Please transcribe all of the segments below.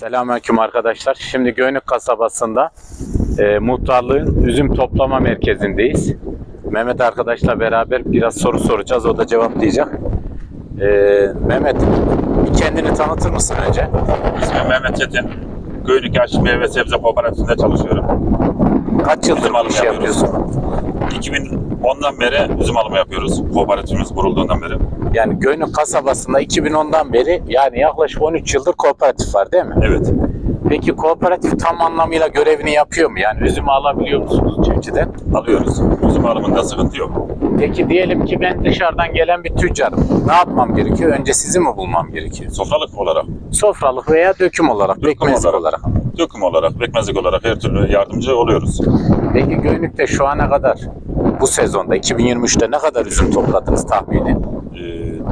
Selamünaleyküm arkadaşlar. Şimdi Göynük kasabasında e, muhtarlığın üzüm toplama merkezindeyiz. Mehmet arkadaşla beraber biraz soru soracağız. O da cevaplayacak. E, Mehmet bir kendini tanıtır mısın önce? İsmim Mehmet Çetin. Göynük Yaş Meyve Sebze Kooperatifinde çalışıyorum. Kaç yıldır Üzüm alımı işi yapıyoruz. yapıyorsun? 2010'dan beri üzüm alımı yapıyoruz. Kooperatifimiz kurulduğundan beri. Yani Göynük kasabasında 2010'dan beri yani yaklaşık 13 yıldır kooperatif var değil mi? Evet. Peki kooperatif tam anlamıyla görevini yapıyor mu? Yani üzümü alabiliyor musunuz çiftçiden? Alıyoruz. Üzüm alımında sıkıntı yok. Peki diyelim ki ben dışarıdan gelen bir tüccarım. Ne yapmam gerekiyor? Önce sizi mi bulmam gerekiyor? Sofralık olarak, Sofralık veya döküm olarak, Döküm pekmezlik olarak. olarak. döküm olarak, bekmezlik olarak her türlü yardımcı oluyoruz. Peki Göynük'te şu ana kadar bu sezonda 2023'te ne kadar üzüm topladınız tahmini?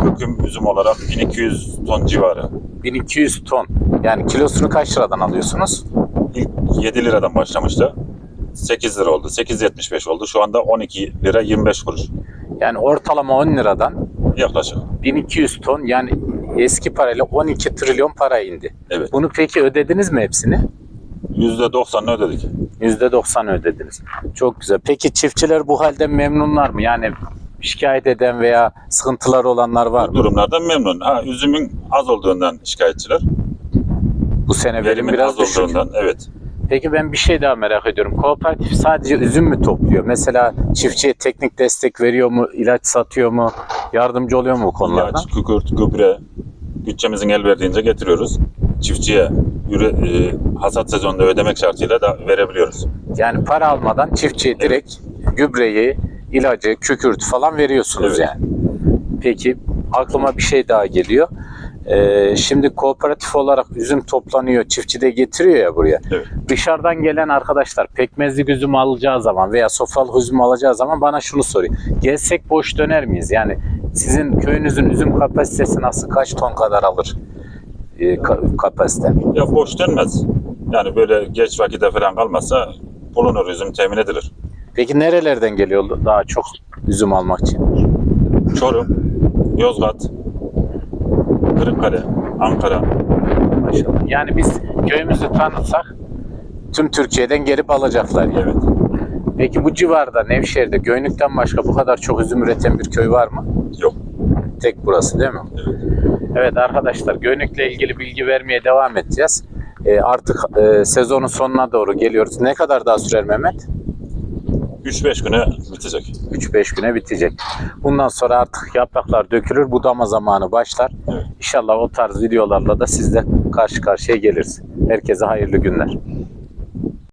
Döküm üzüm olarak 1200 ton civarı. 1200 ton. Yani kilosunu kaç liradan alıyorsunuz? İlk 7 liradan başlamıştı. 8 lira oldu. 8.75 oldu. Şu anda 12 lira 25 kuruş. Yani ortalama 10 liradan Yaklaşık. 1200 ton yani eski parayla 12 trilyon para indi. Evet. Bunu peki ödediniz mi hepsini? %90'ını ödedik. %90 ödediniz. Çok güzel. Peki çiftçiler bu halden memnunlar mı? Yani şikayet eden veya sıkıntıları olanlar var mı? Durumlardan memnun. Ha, üzümün az olduğundan şikayetçiler. Bu sene verim Verimin biraz az düşük. olduğundan evet. Peki ben bir şey daha merak ediyorum. Kooperatif sadece üzüm mü topluyor? Mesela çiftçiye teknik destek veriyor mu? ilaç satıyor mu? Yardımcı oluyor mu bu konularda? İlaç, kükürt, gübre bütçemizin el verdiğince getiriyoruz. Çiftçiye üre, e, hasat sezonunda ödemek şartıyla da verebiliyoruz. Yani para almadan çiftçiye direkt gübreyi, ilacı, kükürt falan veriyorsunuz Evet. yani. Peki aklıma bir şey daha geliyor. Ee, şimdi kooperatif olarak üzüm toplanıyor, çiftçi de getiriyor ya buraya. Evet. Dışarıdan gelen arkadaşlar pekmezlik üzüm alacağı zaman veya sofralık üzüm alacağı zaman bana şunu soruyor. Gelsek boş döner miyiz? Yani sizin köyünüzün üzüm kapasitesi nasıl? Kaç ton kadar alır? Ee, ka- kapasite. Ya boş dönmez. Yani böyle geç vakitte falan kalmazsa bulunur üzüm temin edilir. Peki nerelerden geliyor daha çok üzüm almak için? Çorum, Yozgat, Kırıkkale, Ankara. Maşallah. Yani biz köyümüzü tanıtsak tüm Türkiye'den gelip alacaklar yani. Evet. Peki bu civarda Nevşehir'de Göynük'ten başka bu kadar çok üzüm üreten bir köy var mı? Yok. Tek burası değil mi? Evet. Evet arkadaşlar Göynük'le ilgili bilgi vermeye devam edeceğiz. Ee, artık e, sezonun sonuna doğru geliyoruz. Ne kadar daha sürer Mehmet? 3-5 güne bitecek. 3-5 güne bitecek. Bundan sonra artık yapraklar dökülür. Budama zamanı başlar. Evet. İnşallah o tarz videolarla da sizle karşı karşıya geliriz. Herkese hayırlı günler.